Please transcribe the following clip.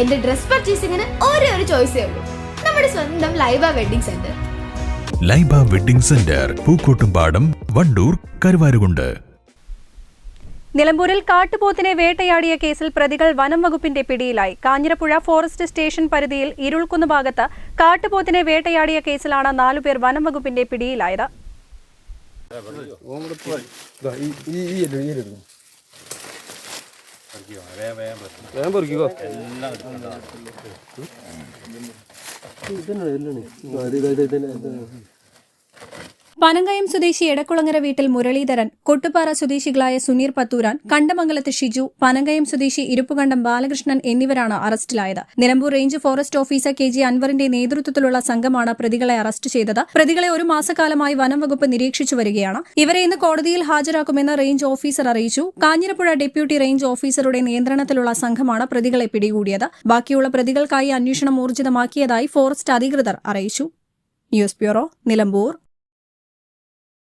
എന്റെ ഡ്രസ് പർച്ചേസിംഗിന് ഒരേ ഒരു ചോയ്സേ ഉള്ളൂ. നമ്മുടെ സ്വന്തം Laiba wedding centre. Laiba wedding centre Pookkottumpadam Wandoor Karuvarakundu. നിലമ്പൂരിൽ കാട്ടുപോത്തിനെ വേട്ടയാടിയ കേസിൽ പ്രതികൾ വനം വകുപ്പിന്റെ പിടിയിലായി. കാഞ്ഞിരപ്പുഴ ഫോറസ്റ്റ് സ്റ്റേഷൻ പരിധിയിൽ ഇരുൾക്കുന്ന് ഭാഗത്ത് കാട്ടുപോത്തിനെ വേട്ടയാടിയ കേസിലാണ് നാലുപേർ വനം വകുപ്പിന്റെ പിടിയിലായത്. വേഗം പൊറിക്കോ. പനങ്കയം സ്വദേശി എടക്കുളങ്ങര വീട്ടിൽ മുരളീധരൻ കൊട്ടുപാറ സ്വദേശികളായ സുനീർ പത്തൂരാൻ കണ്ടമംഗലത്ത് ഷിജു പനങ്കയം സ്വദേശി ഇരുപ്പുകണ്ടം ബാലകൃഷ്ണൻ എന്നിവരാണ് അറസ്റ്റിലായത്. Nilambur range forest officer K G അൻവറിന്റെ നേതൃത്വത്തിലുള്ള സംഘമാണ് പ്രതികളെ അറസ്റ്റ് ചെയ്തത്. പ്രതികളെ ഒരു മാസക്കാലമായി വനം വകുപ്പ് നിരീക്ഷിച്ചു വരികയാണ്. ഇവരെ ഇന്ന് കോടതിയിൽ ഹാജരാക്കുമെന്ന് റേഞ്ച് ഓഫീസർ അറിയിച്ചു. കാഞ്ഞിരപ്പുഴ ഡെപ്യൂട്ടി റേഞ്ച് ഓഫീസറുടെ നിയന്ത്രണത്തിലുള്ള സംഘമാണ് പ്രതികളെ പിടികൂടിയത്. ബാക്കിയുള്ള പ്രതികൾക്കായി അന്വേഷണം ഊർജിതമാക്കിയതായി ഫോറസ്റ്റ് അധികൃതർ അറിയിച്ചു. News bureau Nilambur.